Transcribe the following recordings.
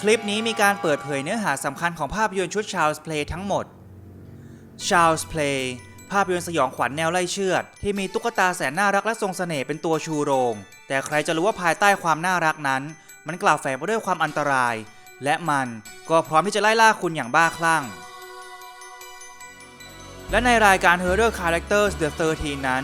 คลิปนี้มีการเปิดเผยเนื้อหาสำคัญของภาพยนตร์ชุด Child's Play ทั้งหมด Child's Play ภาพยนตร์สยองขวัญแนวไล่เชือด ที่มีตุ๊กตาแสนน่ารักและทรงเสน่ห์เป็นตัวชูโรง แต่ใครจะรู้ว่าภายใต้ความน่ารักนั้น มันกล่าวแฝงไปด้วยความอันตราย และมันก็พร้อมที่จะไล่ล่าคุณอย่างบ้าคลั่ง และในรายการ Horror Characters The 13 นั้น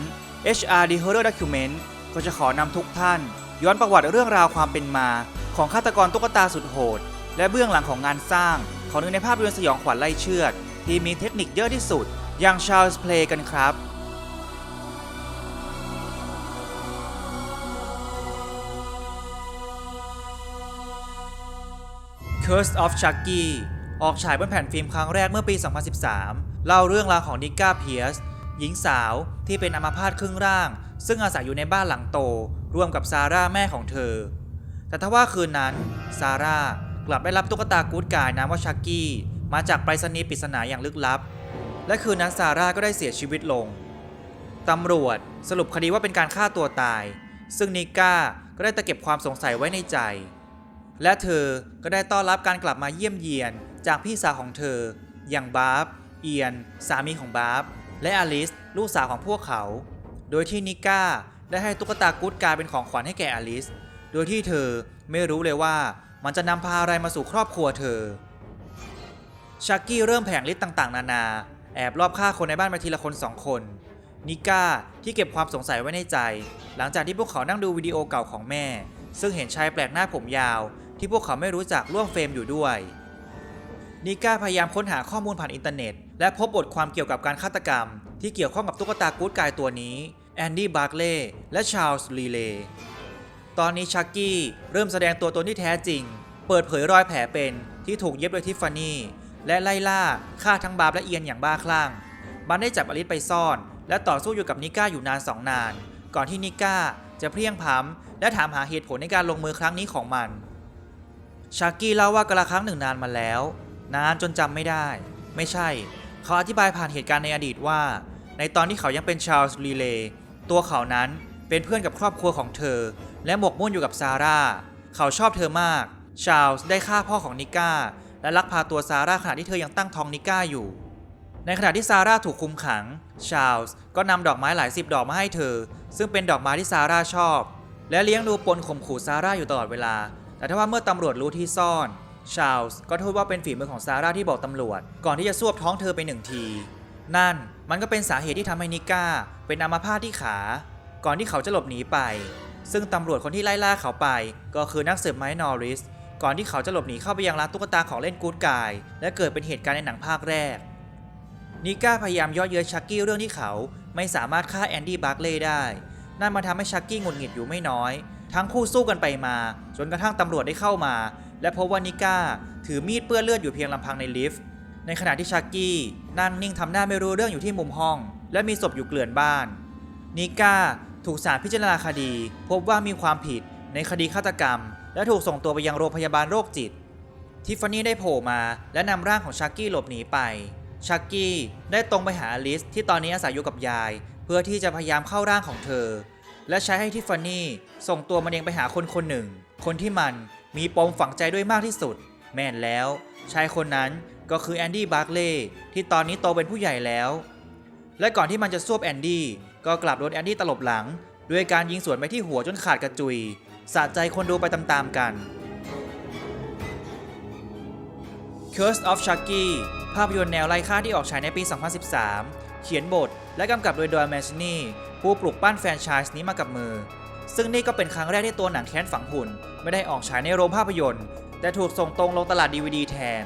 HRD Horror Document ก็จะขอนำทุกท่าน ย้อนประวัติเรื่องราวความเป็นมา ของฆาตกรตุ๊กตาสุดโหด และเบื้องหลังของงานสร้าง ของหนึ่งในภาพยนตร์สยองขวัญไล่เชือด ที่มีเทคนิคเยอะที่สุด อย่าง Child's Play กันครับ Curse of Chucky ออกฉายบนแผ่นฟิล์มครั้งแรกเมื่อปี 2013 เล่าเรื่องราวของนิก้าเพียสหญิงสาวที่เป็นอัมพาตครึ่งร่าง ซึ่งอาศัยอยู่ในบ้านหลังโต ร่วมกับซาร่าแม่ของเธอ แต่ทว่าคืนนั้นซาร่ากลับได้รับตุ๊กตากู๊ดกายนามว่าชักกี้มาจากไปรษณีย์ปริศนาอย่างลึกลับ และคืนนั้นซาร่าก็ได้เสียชีวิตลง ตำรวจสรุปคดีว่าเป็นการฆ่าตัวตาย ซึ่งนิก้าก็ได้ตะเก็บความสงสัยไว้ในใจ และเธอก็ได้ต้อนรับการกลับมาเยี่ยมเยียนจากพี่สาวของเธอ อย่างบาร์บเอียน สามีของบาร์บและอลิส ลูกสาวของพวกเขา โดยที่นิก้า ได้ให้ตุ๊กตากู๊ดกายเป็นของขวัญให้แก่อลิส โดยที่เธอไม่รู้เลยว่ามันจะนำพาอะไรมาสู่ครอบครัวเธอ ชักกี้เริ่มแผงฤทธิ์ต่างๆ นานา แอบรอบฆ่าคนในบ้านไปทีละคนสองคน นิก้าที่เก็บความสงสัยไว้ในใจ หลังจากที่พวกเขานั่งดูวิดีโอเก่าของแม่ ซึ่งเห็นชายแปลกหน้าผมยาว ที่พวกเขาไม่รู้จักร่วมเฟรมอยู่ด้วยนิก้าพยายามค้นหาข้อมูลผ่านอินเทอร์เน็ต และพบบทความเกี่ยวกับการฆาตกรรม ที่เกี่ยวข้องกับตุ๊กตากู๊ดกายตัวนี้ แอนดี้บาร์เล่และชาร์ลส์ลีเลย์ตอนนี้ชักกี้เริ่มแสดงตัวตนที่แท้จริง เปิดเผยรอยแผลเป็นที่ถูกเย็บโดยทิฟฟานี่และไล่ล่าฆ่าทั้งบาร์บและเอียนอย่างบ้าคลั่ง มันได้จับอลิสไปซ่อน และต่อสู้อยู่กับนิก้าอยู่นานสองนาน ก่อนที่นิก้าจะเพลียงพล้ำและถามหาเหตุผลในการลงมือครั้งนี้ของมันชักกี้เล่าว่ากระครั้งหนึ่งนานมาแล้ว นานจนจำไม่ได้ ไม่ใช่ เขาอธิบายผ่านเหตุการณ์ในอดีตว่า ในตอนที่เขายังเป็นชาร์ลส์ลีเลย์ ตัวเขานั้นเป็นเพื่อนกับครอบครัวของเธอ และหมกมุ่นอยู่กับซาร่า เขาชอบเธอมาก ชาลส์ได้ฆ่าพ่อของนิก้า และลักพาตัวซาร่าขณะที่เธอยังตั้งท้องนิก้าอยู่ ในขณะที่ซาร่าถูกคุมขัง ชาลส์ก็นำดอกไม้หลายสิบดอกมาให้เธอ ซึ่งเป็นดอกไม้ที่ซาร่าชอบ และเลี้ยงดูปนข่มขู่ซาร่าอยู่ตลอดเวลา แต่ถ้าว่าเมื่อตำรวจรู้ที่ซ่อน ชาลส์ก็โทษว่าเป็นฝีมือของซาร่าที่บอกตำรวจ ก่อนที่จะซวบท้องเธอไปหนึ่งที นั่นมันก็เป็นสาเหตุที่ทำให้นิก้าเป็นอัมาพาตที่ขา ก่อนที่เขาจะหลบหนีไป ซึ่งตำรวจคนที่ไล่ล่าเขาไป ก็คือนักสืบไมค์นอริส ก่อนที่เขาจะหลบหนีเข้าไปยังร้านตุ๊กตาของเล่นกู๊ดกาย และเกิดเป็นเหตุการณ์ในหนังภาคแรก นิก้าพยายามย่อเย้ยชักกี้เรื่องที่เขาไม่สามารถฆ่าแอนดี้บาร์เล่ได้ นั่นมาทำให้ชักกี้หงุดหงิดอยู่ไม่น้อย ทั้งคู่สู้กันไปมา จนกระทั่งตำรวจได้เข้ามา และพบว่านิก้าถือมีดเปื้อนเลือดอยู่เพียงลำพังในลิฟต์ ในขณะที่ชักกี้นั่งนิ่งทำหน้าไม่รู้เรื่องอยู่ที่มุมห้อง และมีศพอยู่เกลื่อนบ้าน นิก้าถูกศาลพิจารณาคดี พบว่ามีความผิดในคดีฆาตกรรม และถูกส่งตัวไปยังโรงพยาบาลโรคจิต ทิฟฟานี่ได้โผล่มาและนำร่างของชักกี้หลบหนีไป ชักกี้ได้ตรงไปหาอลิสที่ตอนนี้อาศัยอยู่กับยาย เพื่อที่จะพยายามเข้าร่างของเธอ และใช้ให้ทิฟฟานี่ส่งตัวมันเองไปหาคนคนหนึ่ง คนที่มันมีปมฝังใจด้วยมากที่สุด แม่นแล้วชายคนนั้น ก็คือแอนดี้บาร์เล่ที่ตอนนี้โตเป็นผู้ใหญ่แล้ว และก่อนที่มันจะซวบแอนดี้ก็กลับโดนแอนดี้ตลบหลัง ด้วยการยิงสวนไปที่หัวจนขาดกระจุยสะใจคนดูไปตามๆกัน Curse of Chucky ภาพยนตร์แนวไล่ฆ่าที่ออกฉายในปี 2013 เขียนบทและกำกับโดยดอยแมชินีผู้ปลุกปั้นแฟรนไชส์นี้มากับมือ ซึ่งนี่ก็เป็นครั้งแรกที่ตัวหนังแค้นฝังหุ่น ไม่ได้ออกฉายในโรงภาพยนตร์ แต่ถูกส่งตรงลงตลาด DVD แทน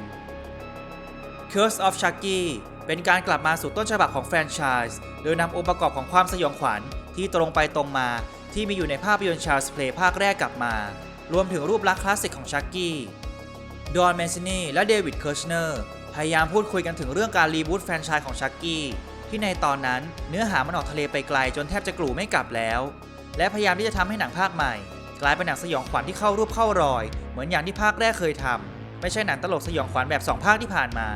Curse of Chucky เป็นการกลับมาสู่ต้นฉบับของแฟรนไชส์โดยนำองค์ประกอบของความสยองขวัญที่ตรงไปตรงมาที่มีอยู่ในภาพยนตร์ Child's Play ภาคแรกกลับมา รวมถึงรูปลักษณ์คลาสสิกของชักกี้ ดอนแมนซินีและเดวิดเคิร์ชเนอร์พยายามพูดคุยกันถึงเรื่องการรีบูตแฟรนไชส์ของชักกี้ที่ในตอนนั้นเนื้อหามันออกทะเลไปไกลจนแทบจะกลูไม่กลับแล้ว และพยายามที่จะทำให้หนังภาคใหม่ กลายเป็นหนังสยองขวัญที่เข้ารูปเข้ารอย เหมือนอย่างที่ภาคแรกเคยทำไม่ใช่หนังตลกสยองขวัญแบบ 2 ภาคที่ผ่านมา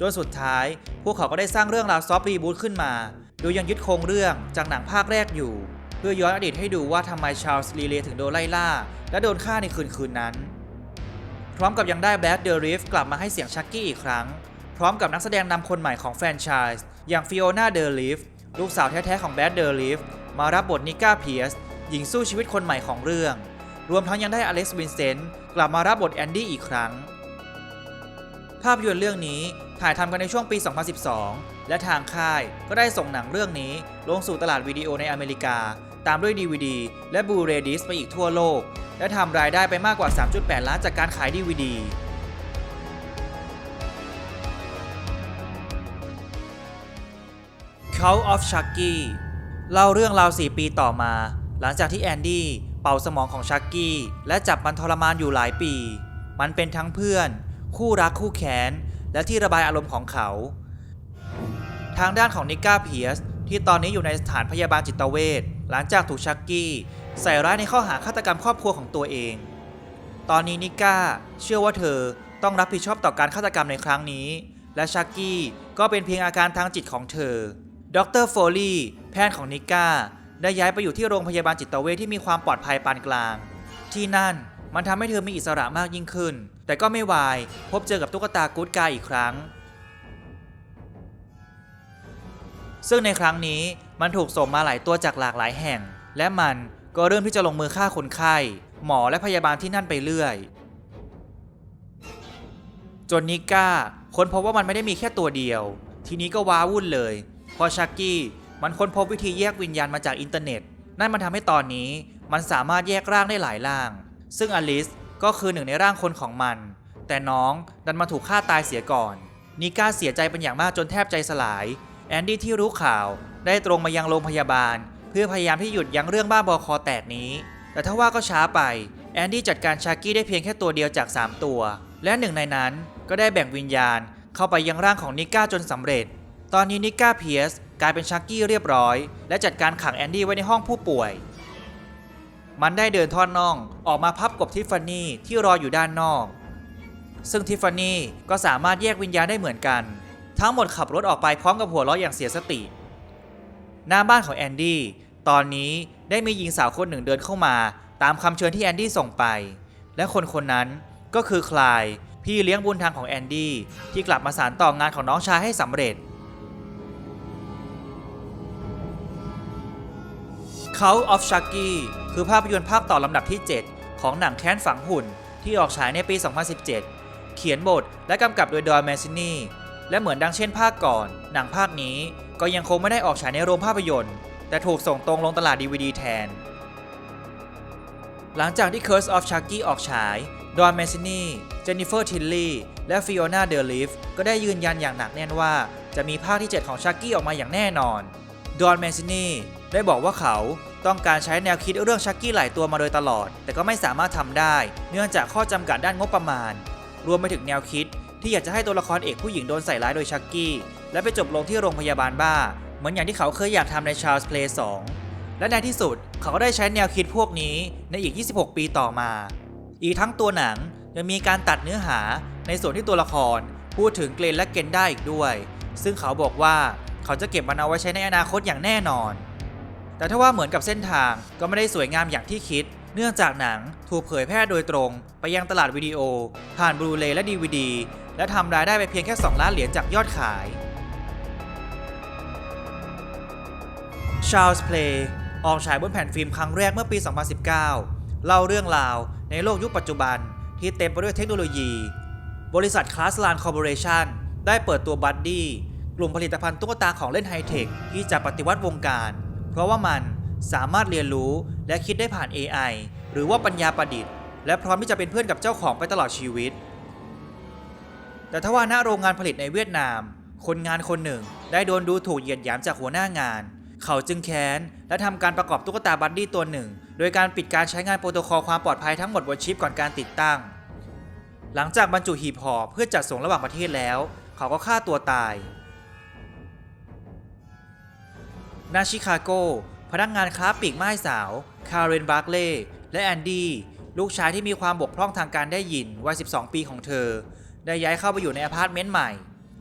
จนสุดท้าย พวกเขาก็ได้สร้างเรื่องราวซอฟต์รีบูตขึ้นมา โดยยังยึดโครงเรื่องจากหนังภาคแรกอยู่ เพื่อย้อนอดีตให้ดูว่าทำไมชาร์ลส์ลีเลถึงโดนไล่ล่า และโดนฆ่าในคืนคืนนั้น พร้อมกับยังได้แบ d เดอริฟกลับมาให้เสียงชักกี้อีกครั้ง พร้อมกับนักแสดงนำคนใหม่ของแฟรนไชส์อย่างฟิโอนาเดอริฟลูกสาวแท้ๆของแบ d เดอริฟมารับบทนิก้าเพียสหญิงสู้ชีวิตคนใหม่ของเรื่อง รวมทั้งยังได้อเล็กซ์วินเซนต์กลับมารับบทแอนดี้อีกครั้ง ภาพยนตร์เรื่องนี้ ถ่ายทำกันในช่วงปี 2012 และทางค่ายก็ได้ส่งหนังเรื่องนี้ ลงสู่ตลาดวิดีโอในอเมริกา ตามด้วย DVD และ Blu-ray d i s ไปอีกทั่วโลก และทำรายได้ไปมากกว่า 3.8 ล้านจากการขาย DVD Cult of Chucky เล่าเรื่องราว 4 ปีต่อมา หลังจากที่แอนดี้เป่าสมองของชักกี้ และจับมันทรมานอยู่หลายปี มันเป็นทั้งเพื่อน คู่รักคู่แค้น และที่ระบายอารมณ์ของเขา ทางด้านของนิก้าเพียสที่ตอนนี้อยู่ในสถานพยาบาลจิตเวชหลังจากถูกชักกี้ ใส่ร้ายในข้อหาฆาตกรรมครอบครัวของตัวเอง ตอนนี้นิก้าเชื่อว่าเธอต้องรับผิดชอบต่อการฆาตกรรมในครั้งนี้ และชักกี้ก็เป็นเพียงอาการทางจิตของเธอดรโฟลีแพทย์ของนิก้าได้ย้ายไปอยู่ที่โรงพยาบาลจิตเวชที่มีความปลอดภัยปานกลาง ที่นั่น มันทำให้เธอมีอิสระมากยิ่งขึ้น แต่ก็ไม่วาย พบเจอกับตุ๊กตากู๊ดกายอีกครั้ง ซึ่งในครั้งนี้มันถูกส่งมาหลายตัวจากหลากหลายแห่ง และมันก็เริ่มที่จะลงมือฆ่าคนไข้ หมอและพยาบาลที่นั่นไปเรื่อย จนนิก้าค้นพบว่ามันไม่ได้มีแค่ตัวเดียว ทีนี้ก็ว้าวุ่นเลยเพอชักกี้มันค้นพบวิธีแยกวิญญาณมาจากอินเทอร์เน็ต นั่นมันทำให้ตอนนี้มันสามารถแยกร่างได้หลายร่าง ซึ่งอลิสก็คือหนึ่งในร่างคนของมัน แต่น้องดันมาถูกฆ่าตายเสียก่อนนิก้าเสียใจเป็นอย่างมากจนแทบใจสลาย แอนดี้ที่รู้ข่าวได้ตรงมายังโรงพยาบาล เพื่อพยายามที่หยุดยั้งเรื่องบ้าบอคอแตกนี้ แต่ถ้าว่าก็ช้าไป แอนดี้จัดการชากี้ได้เพียงแค่ตัวเดียวจาก 3 ตัว และหนึ่งในนั้นก็ได้แบ่งวิญญาณ เข้าไปยังร่างของนิก้าจนสำเร็จ ตอนนี้นิก้าเพียสกลายเป็นชักกี้เรียบร้อย และจัดการขังแอนดี้ไว้ในห้องผู้ป่วย มันได้เดินทอดน่องออกมาพับกบทิฟฟานี่ที่รออยู่ด้านนอก ซึ่งทิฟฟานี่ก็สามารถแยกวิญญาณได้เหมือนกัน ทั้งหมดขับรถออกไปพร้อมกับหัวเราะอย่างเสียสติ หน้าบ้านของแอนดี้ตอนนี้ได้มีหญิงสาวคนหนึ่งเดินเข้ามา ตามคำเชิญที่แอนดี้ส่งไป และคนคนนั้นก็คือคลายพี่เลี้ยงบุญทางของแอนดี้ที่กลับมาสานต่องานของน้องชายให้สำเร็จ Cult of Chucky คือภาพยนตร์ภาคต่อลำดับที่ 7 ของหนังแค้นฝังหุ่น ที่ออกฉายในปี 2017 เขียนบทและกำกับโดยดอยแมซินีและเหมือนดังเช่นภาคก่อน หนังภาคนี้ก็ยังคงไม่ได้ออกฉายในโรงภาพยนตร์ แต่ถูกส่งตรงลงตลาด DVD แทน หลังจากที่ Curse of Chucky ออกฉาย ดอนแมซินีเจนนิเฟอร์ทิลลี่และฟิโอนาเดลิฟก็ได้ยืนยันอย่างหนักแน่นว่า จะมีภาคที่ 7 ของชักกี้ออกมาอย่างแน่นอน ดอนแมซินีได้บอกว่าเขา ต้องการใช้แนวคิดเรื่องชักกี้หลายตัวมาโดยตลอด แต่ก็ไม่สามารถทำได้ เนื่องจากข้อจำกัดด้านงบประมาณ รวมไปถึงแนวคิด ที่อยากจะให้ตัวละครเอกผู้หญิงโดนใส่ร้ายโดยชักกี้ และไปจบลงที่โรงพยาบาลบ้า เหมือนอย่างที่เขาเคยอยากทำใน Charles Play 2และในที่สุดเขาก็ได้ใช้แนวคิดพวกนี้ในอีก 26 ปีต่อมา อีกทั้งตัวหนังยังมีการตัดเนื้อหาในส่วนที่ตัวละคร พูดถึงเกรนและเกนได้อีกด้วย ซึ่งเขาบอกว่าเขาจะเก็บมันเอาไว้ใช้ในอนาคตอย่างแน่นอน แต่ถ้าว่าเหมือนกับเส้นทางก็ไม่ได้สวยงามอย่างที่คิด เนื่องจากหนังถูกเผยแพร่โดยตรง ไปยังตลาดวิดีโอ ผ่านบลูเรย์และ DVD และทำรายได้ไปเพียงแค่ 2 ล้านเหรียญจากยอดขาย Charles Play ออกฉายบนแผ่นฟิล์มครั้งแรกเมื่อปี 2019 เล่าเรื่องราวในโลกยุคปัจจุบันที่เต็มไปด้วยเทคโนโลยี บริษัท Class l a n Corporation ได้เปิดตัวบัดดี้กลุ่มผลิตภัณฑ์ตุ๊กตาของเล่นไฮเทคที่จะปฏิวัติวงการ เพราะว่ามันสามารถเรียนรู้และคิดได้ผ่าน AI หรือว่าปัญญาประดิษฐ์ และพร้อมที่จะเป็นเพื่อนกับเจ้าของไปตลอดชีวิต แต่ถ้าว่าณโรงงานผลิตในเวียดนาม คนงานคนหนึ่งได้โดนดูถูกเหยียดหยามจากหัวหน้างาน เขาจึงแค้น และทำการประกอบตุ๊กตาบัดดี้ตัวหนึ่ง โดยการปิดการใช้งานโปรโตคอลความปลอดภัยทั้งหมดบนชิปก่อนการติดตั้ง หลังจากบรรจุหีบห่อเพื่อจัดส่งระหว่างประเทศแล้ว เขาก็ฆ่าตัวตาย ณชิคาโก พนักงานค้าปลีกไม้สาว คาร์เรนบาร์เล่ และแอนดี้ ลูกชายที่มีความบกพร่องทางการได้ยิน วัย 12 ปีของเธอ ได้ย้ายเข้าไปอยู่ในอพาร์ตเมนต์ใหม่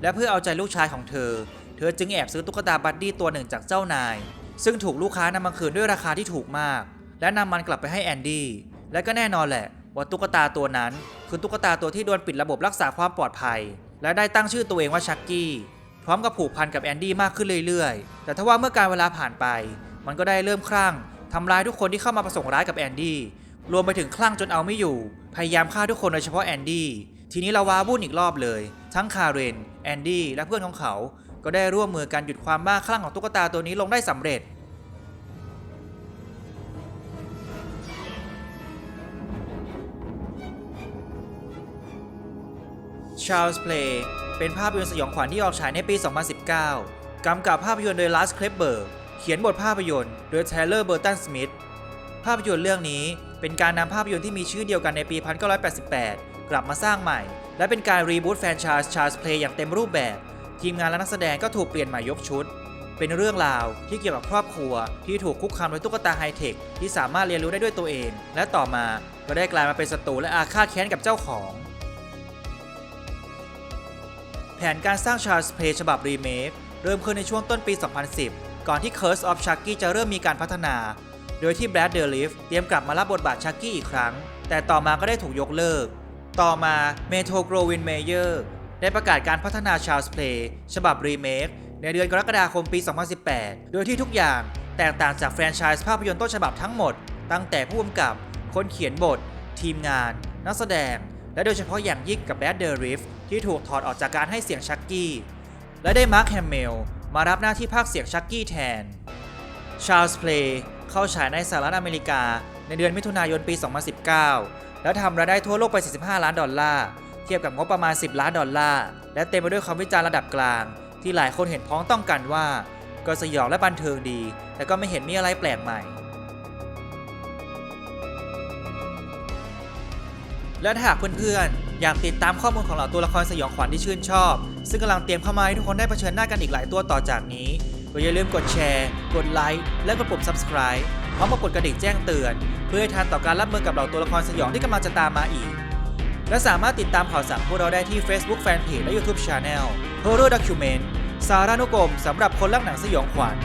และเพื่อเอาใจลูกชายของเธอ เธอจึงแอบซื้อตุ๊กตาบัดดี้ตัวหนึ่งจากเจ้านาย ซึ่งถูกลูกค้านำมาคืนด้วยราคาที่ถูกมาก และนำมันกลับไปให้แอนดี้ และก็แน่นอนแหละว่าตุ๊กตาตัวนั้น คือตุ๊กตาตัวที่โดนปิดระบบรักษาความปลอดภัย และได้ตั้งชื่อตัวเองว่าชักกี้ พร้อมกับผูกพันกับแอนดี้มากขึ้นเรื่อยๆ แต่ทว่าเมื่อการเวลาผ่านไป มันก็ได้เริ่มคลั่งทำร้ายทุกคนที่เข้ามาประสงค์ร้ายกับแอนดี้ รวมไปถึงคลั่งจนเอาไม่อยู่ พยายามฆ่าทุกคนโดยเฉพาะแอนดี้ ทีนี้เราว้าวุ่นอีกรอบเลย ทั้งคาเรน แอนดี้ และเพื่อนของเขา ก็ได้ร่วมมือกันหยุดความบ้าคลั่งของตุ๊กตาตัวนี้ลงได้สำเร็จ Charles Play เเป็นภาพยนตร์สยองขวัญที่ออกฉายในปี 2019 กำกับภาพยนตร์โดย Lars Klepberg เขียนบทภาพยนตร์โดย Tyler Burton Smith ภาพยนตร์เรื่องนี้เป็นการนำภาพยนตร์ที่มีชื่อเดียวกันในปี 1988 กลับมาสร้างใหม่ และเป็นการรีบูตแฟรนไชส์ Charles Play อย่างเต็มรูปแบบ ทีมงานและนักแสดงก็ถูกเปลี่ยนใหม่ยกชุด เป็นเรื่องราวที่เกี่ยวกับครอบครัว ที่ถูกคุกคามโดยตุ๊กตาไฮเทคที่สามารถเรียนรู้ได้ด้วยตัวเอง และต่อมาก็ได้กลายมาเป็นศัตรูและอาฆาตแค้นกับเจ้าของ แผนการสร้าง Charles Play ฉบับรีเมคเริ่มขึ้นในช่วงต้นปี 2010 ก่อนที่ Curse of Chucky จะเริ่มมีการพัฒนา โดยที่ Brad d e l i f เตรียมกลับมารับบทบาท Chucky อีกครั้ง แต่ต่อมาก็ได้ถูกยกเลิก ต่อมา Metro Goldwyn Mayer ได้ประกาศการพัฒนา Charles Play ฉบับรีเมคในเดือนกรกฎาคมปี 2018 โดยที่ทุกอย่างแตกต่างจากแฟรนไชส์ภาพยนตร์ต้นฉบับทั้งหมด ตั้งแต่ผู้กำกับ คนเขียนบท ทีมงาน นักแสดง และโดยเฉพาะอย่างยิ่งกับแบดเดอริฟ ที่ถูกถอดออกจากการให้เสียงชักกี้ และได้มาร์คแฮมเมลมารับหน้าที่ภาคเสียงชักกี้แทน ชาร์ลส์เพลย์เข้าฉายในสหรัฐอเมริกาในเดือนมิถุนายนปี 2019 แล้วทำรายได้ทั่วโลกไป 45 ล้านดอลลาร์ เทียบกับงบประมาณ 10 ล้านดอลลาร์ และเต็มไปด้วยคำวิจารณ์ระดับกลาง ที่หลายคนเห็นพ้องต้องกันว่า ก็สยองและบันเทิงดี แต่ก็ไม่เห็นมีอะไรแปลกใหม่ และถ้าหากเพื่อนๆ อยากติดตามข้อมูลของเหล่าตัวละครสยองขวัญที่ชื่นชอบ ซึ่งกำลังเตรียมเข้ามาให้ทุกคนได้เผชิญหน้ากันอีกหลายตัวต่อจากนี้ก็อย่าลืมกดแชร์ กดไลค์และกดปุ่ม subscribe พร้อมกับกดกระดิ่งแจ้งเตือน เพื่อให้ทันต่อการรับมือกับเหล่าตัวละครสยองที่กำลังจะตามมาอีก และสามารถติดตามข่าวสารพวกเราได้ที่ Facebook Fanpage และ YouTube Channel Horror Document สารานุกรมสำหรับคนรักหนังสยองขวัญ